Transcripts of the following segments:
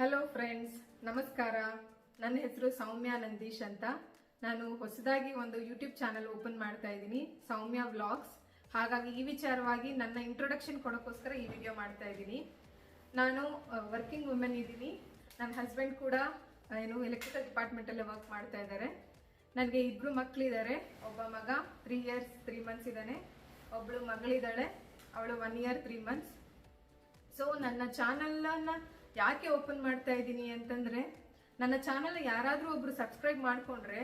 Hello friends ನಮಸ್ಕಾರ. ನನ್ನ ಹೆಸರು ಸೌಮ್ಯ ನಂದೀಶ್ ಅಂತ. ನಾನು ಹೊಸದಾಗಿ ಒಂದು ಯೂಟ್ಯೂಬ್ ಚಾನಲ್ ಓಪನ್ ಮಾಡ್ತಾ ಇದ್ದೀನಿ, ಸೌಮ್ಯ ವ್ಲಾಗ್ಸ್ ಹಾಗಾಗಿ ಈ ವಿಚಾರವಾಗಿ ನನ್ನ ಇಂಟ್ರೊಡಕ್ಷನ್ ಕೊಡೋಕ್ಕೋಸ್ಕರ ಈ ವಿಡಿಯೋ ಮಾಡ್ತಾ ಇದ್ದೀನಿ. ನಾನು ವರ್ಕಿಂಗ್ ವುಮೆನ್ ಇದ್ದೀನಿ. ನನ್ನ ಹಸ್ಬೆಂಡ್ ಕೂಡ ಏನು ಎಲೆಕ್ಟ್ರಿಕಲ್ ಡಿಪಾರ್ಟ್ಮೆಂಟಲ್ಲೇ ವರ್ಕ್ ಮಾಡ್ತಾ ಇದ್ದಾರೆ. ನನಗೆ ಇಬ್ಬರು ಮಕ್ಕಳಿದ್ದಾರೆ ಒಬ್ಬ ಮಗ ತ್ರೀ ಇಯರ್ಸ್ ತ್ರೀ ಮಂತ್ಸ್ ಇದ್ದಾನೆ. ಒಬ್ಬಳು ಮಗಳಿದ್ದಾಳೆ. ಅವಳು one year three months so ನನ್ನ ಚಾನಲನ್ನ ಯಾಕೆ ಓಪನ್ ಮಾಡ್ತಾ ಇದ್ದೀನಿ ಅಂತಂದರೆ, ನನ್ನ ಚಾನಲ್ ಯಾರಾದರೂ ಒಬ್ರು ಸಬ್ಸ್ಕ್ರೈಬ್ ಮಾಡಿಕೊಂಡ್ರೆ,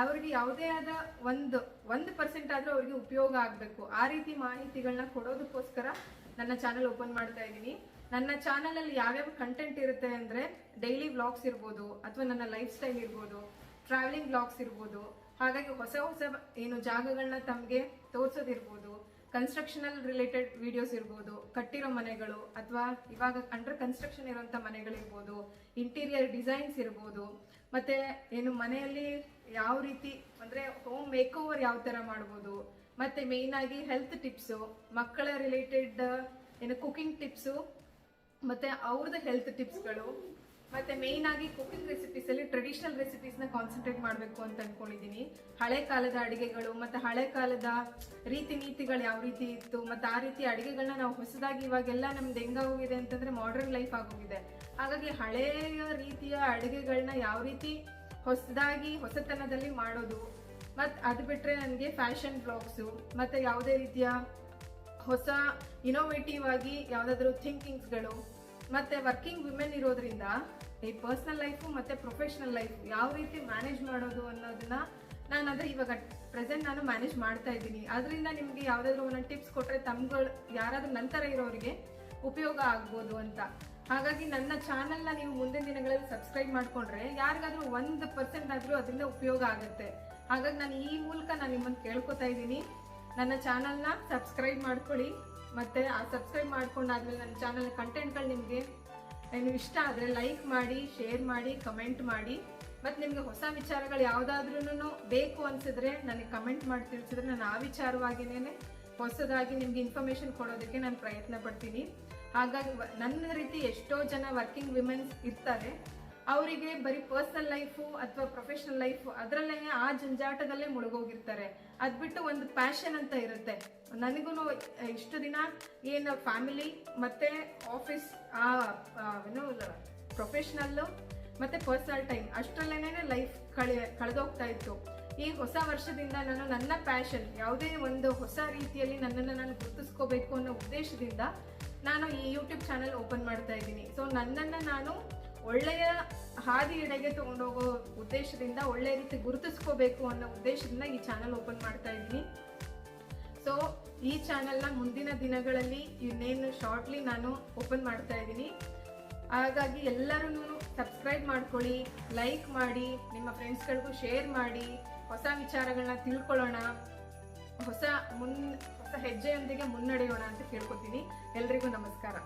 ಅವ್ರಿಗೆ ಯಾವುದೇ ಆದ ಒಂದು ಒಂದು ಪರ್ಸೆಂಟ್ ಆದರೂ ಅವ್ರಿಗೆ ಉಪಯೋಗ ಆಗಬೇಕು. ಆ ರೀತಿ ಮಾಹಿತಿಗಳನ್ನ ಕೊಡೋದಕ್ಕೋಸ್ಕರ ನನ್ನ ಚಾನಲ್ ಓಪನ್ ಮಾಡ್ತಾ ಇದ್ದೀನಿ. ನನ್ನ ಚಾನಲಲ್ಲಿ ಯಾವ್ಯಾವ ಕಂಟೆಂಟ್ ಇರುತ್ತೆ ಅಂದರೆ ಡೈಲಿ ವ್ಲಾಗ್ಸ್ ಇರ್ಬೋದು, ಅಥವಾ ನನ್ನ ಲೈಫ್ ಸ್ಟೈಲ್ ಇರ್ಬೋದು ಟ್ರಾವೆಲಿಂಗ್ ವ್ಲಾಗ್ಸ್ ಇರ್ಬೋದು, ಹಾಗಾಗಿ ಹೊಸ ಹೊಸ ಏನು ಜಾಗಗಳನ್ನ ತಮಗೆ ತೋರ್ಸೋದಿರ್ಬೋದು ಕನ್ಸ್ಟ್ರಕ್ಷನಲ್ ರಿಲೇಟೆಡ್ ವಿಡಿಯೋಸ್ ಇರ್ಬೋದು, ಕಟ್ಟಿರೋ ಮನೆಗಳು ಅಥವಾ ಇವಾಗ ಅಂಡರ್ ಕನ್ಸ್ಟ್ರಕ್ಷನ್ ಇರುವಂತ ಮನೆಗಳಿರ್ಬೋದು ಇಂಟೀರಿಯರ್ ಡಿಸೈನ್ಸ್ ಇರ್ಬೋದು, ಮತ್ತೆ ಏನು ಮನೆಯಲ್ಲಿ ಯಾವ ರೀತಿ ಅಂದ್ರೆ ಹೋಮ್ ಮೇಕ್ ಓವರ್ ಯಾವ ತರ ಮಾಡ್ಬೋದು, ಮತ್ತೆ ಮೇಯ್ನಾಗಿ ಹೆಲ್ತ್ ಟಿಪ್ಸು ಮಕ್ಕಳ ರಿಲೇಟೆಡ್ ಏನು ಕುಕಿಂಗ್ ಟಿಪ್ಸು ಮತ್ತೆ ಅವ್ರದ್ದು ಹೆಲ್ತ್ ಟಿಪ್ಸ್ಗಳು ಮತ್ತೆ ಮೇಯ್ನ್ ಆಗಿ ಕುಕಿಂಗ್ ರೆಸಿಪೀಸ್ ಅಲ್ಲಿ ಟ್ರೆಡಿಷನಲ್ ರೆಸಿಪೀಸ್ನ ಕಾನ್ಸಂಟ್ರೇಟ್ ಮಾಡಬೇಕು ಅಂತ ಅನ್ಕೊಂಡಿದೀನಿ. ಹಳೆ ಕಾಲದ ಅಡಿಗೆಗಳು ಮತ್ತೆ ಹಳೆ ಕಾಲದ ರೀತಿ ನೀತಿಗಳು ಯಾವ ರೀತಿ ಇತ್ತು, ಮತ್ತೆ ಆ ರೀತಿ ಅಡಿಗೆಗಳನ್ನ ನಾವು ಹೊಸದಾಗಿ ಇವಾಗೆಲ್ಲ ನಮ್ದು ಹೆಂಗ ಹೋಗಿದೆ ಅಂತಂದ್ರೆ ಮಾಡರ್ನ್ ಲೈಫ್ ಆಗೋಗಿದೆ. ಹಾಗಾಗಿ ಹಳೆಯ ರೀತಿಯ ಅಡಿಗೆಗಳನ್ನ ಯಾವ ರೀತಿ ಹೊಸದಾಗಿ, ಹೊಸತನದಲ್ಲಿ ಮಾಡೋದು ಮತ್ ಅದು ಬಿಟ್ರೆ ನನಗೆ ಫ್ಯಾಷನ್ ಬ್ಲಾಗ್ಸು ಮತ್ತೆ ಯಾವುದೇ ರೀತಿಯ ಹೊಸ ಇನೋವೇಟಿವ್ ಆಗಿ ಯಾವ್ದಾದ್ರು ಥಿಂಕಿಂಗ್ಸ್ಗಳು ಮತ್ತೆ ವರ್ಕಿಂಗ್ ವಿಮೆನ್ ಇರೋದ್ರಿಂದ ಈ ಪರ್ಸನಲ್ ಲೈಫು ಮತ್ತೆ ಪ್ರೊಫೆಷನಲ್ ಲೈಫ್ ಯಾವ ರೀತಿ ಮ್ಯಾನೇಜ್ ಮಾಡೋದು ಅನ್ನೋದನ್ನ ನಾನು ಅದೇ ಇವಾಗ ಪ್ರೆಸೆಂಟ್ ನಾನು ಮ್ಯಾನೇಜ್ ಮಾಡ್ತಾ ಇದ್ದೀನಿ. ಅದರಿಂದ ನಿಮಗೆ ಯಾವುದಾದ್ರೂ ಒಂದೊಂದು ಟಿಪ್ಸ್ ಕೊಟ್ಟರೆ ತಮ್ಗಳು ಯಾರಾದರೂ ನಂತರ ಇರೋರಿಗೆ ಉಪಯೋಗ ಆಗ್ಬೋದು ಅಂತ. ಹಾಗಾಗಿ ನನ್ನ ಚಾನೆಲ್ನ ನೀವು ಮುಂದಿನ ದಿನಗಳಲ್ಲಿ ಸಬ್ಸ್ಕ್ರೈಬ್ ಮಾಡಿಕೊಂಡ್ರೆ ಯಾರಿಗಾದರೂ ಒಂದು ಪರ್ಸೆಂಟ್ ಆದರೂ ಅದರಿಂದ ಉಪಯೋಗ ಆಗುತ್ತೆ. ಹಾಗಾಗಿ ನಾನು ಈ ಮೂಲಕ ನಾನು ನಿಮ್ಮನ್ನು ಕೇಳ್ಕೊತಾ ಇದ್ದೀನಿ. ನನ್ನ ಚಾನಲ್ನ ಸಬ್ಸ್ಕ್ರೈಬ್ ಮಾಡ್ಕೊಳ್ಳಿ. ಮತ್ತೆ ಸಬ್ಸ್ಕ್ರೈಬ್ ಮಾಡ್ಕೊಂಡಾದ್ಮೇಲೆ ನನ್ನ ಚಾನಲ್ ಕಂಟೆಂಟ್ಗಳು ನಿಮಗೆ. ಏನು ಇಷ್ಟ ಆದರೆ ಲೈಕ್ ಮಾಡಿ ಶೇರ್ ಮಾಡಿ ಕಮೆಂಟ್ ಮಾಡಿ. ಮತ್ತು ನಿಮಗೆ ಹೊಸ ವಿಚಾರಗಳು ಯಾವುದಾದ್ರೂ ಬೇಕು ಅನಿಸಿದ್ರೆ ನನಗೆ ಕಮೆಂಟ್ ಮಾಡಿ ತಿಳಿಸಿದ್ರೆ ನಾನು ಆ ವಿಚಾರವಾಗಿನೇ ಹೊಸದಾಗಿ ನಿಮಗೆ ಇನ್ಫಾರ್ಮೇಶನ್ ಕೊಡೋದಕ್ಕೆ ನಾನು ಪ್ರಯತ್ನ ಪಡ್ತೀನಿ. ಹಾಗಾಗಿ ನನ್ನ ರೀತಿ ಎಷ್ಟೋ ಜನ ವರ್ಕಿಂಗ್ ವಿಮೆನ್ಸ್ ಇರ್ತಾರೆ. ಅವರಿಗೆ ಬರೀ ಪರ್ಸನಲ್ ಲೈಫು ಅಥವಾ ಪ್ರೊಫೆಷನಲ್ ಲೈಫು ಅದರಲ್ಲೇ ಆ ಜಂಜಾಟದಲ್ಲೇ ಮುಳುಗೋಗಿರ್ತಾರೆ. ಅದ್ಬಿಟ್ಟು ಒಂದು ಪ್ಯಾಷನ್ ಅಂತ ಇರುತ್ತೆ. ನನಗೂ ಇಷ್ಟು ದಿನ ಏನು ಫ್ಯಾಮಿಲಿ ಮತ್ತೆ ಆಫೀಸ್ ಆ ಏನು ಪ್ರೊಫೆಷ್ನಲ್ಲು ಮತ್ತೆ ಪರ್ಸನಲ್ ಟೈಮ್ ಅಷ್ಟರಲ್ಲೇನೆ ಲೈಫ್ ಕಳೆ, ಕಳೆದೋಗ್ತಾ ಇತ್ತು. ಈ ಹೊಸ ವರ್ಷದಿಂದ ನಾನು ನನ್ನ ಪ್ಯಾಷನ್ ಯಾವುದೇ ಒಂದು ಹೊಸ ರೀತಿಯಲ್ಲಿ ನನ್ನನ್ನು ನಾನು ಗುರುತಿಸ್ಕೋಬೇಕು ಅನ್ನೋ ಉದ್ದೇಶದಿಂದ ನಾನು ಈ ಯೂಟ್ಯೂಬ್ ಚಾನಲ್ ಓಪನ್ ಮಾಡ್ತಾ ಇದ್ದೀನಿ. ಸೊ ನನ್ನನ್ನು ನಾನು ಒಳ್ಳೆಯ ಹಾದಿ ಎಡೆಗೆ ತಗೊಂಡೋಗೋ ಉದ್ದೇಶದಿಂದ ಒಳ್ಳೆಯ ರೀತಿ ಗುರುತಿಸ್ಕೋಬೇಕು ಅನ್ನೋ ಉದ್ದೇಶದಿಂದ ಈ ಚಾನಲ್ ಓಪನ್ ಮಾಡ್ತಾ ಇದ್ದೀನಿ. ಸೊ ಈ ಚಾನೆಲ್ನ ಮುಂದಿನ ದಿನಗಳಲ್ಲಿ ಇನ್ನೇನು ಶಾರ್ಟ್ಲಿ ನಾನು ಓಪನ್ ಮಾಡ್ತಾ ಇದ್ದೀನಿ. ಹಾಗಾಗಿ ಎಲ್ಲರೂ ಸಬ್ಸ್ಕ್ರೈಬ್ ಮಾಡ್ಕೊಳ್ಳಿ ಲೈಕ್ ಮಾಡಿ, ನಿಮ್ಮ ಫ್ರೆಂಡ್ಸ್ಗಳಿಗೂ ಶೇರ್ ಮಾಡಿ, ಹೊಸ ವಿಚಾರಗಳನ್ನ ತಿಳ್ಕೊಳ್ಳೋಣ, ಹೊಸ ಮುನ್, ಹೊಸ ಹೆಜ್ಜೆಯೊಂದಿಗೆ ಮುನ್ನಡೆಯೋಣ ಅಂತ ಕೇಳ್ಕೊತೀನಿ. ಎಲ್ರಿಗೂ ನಮಸ್ಕಾರ.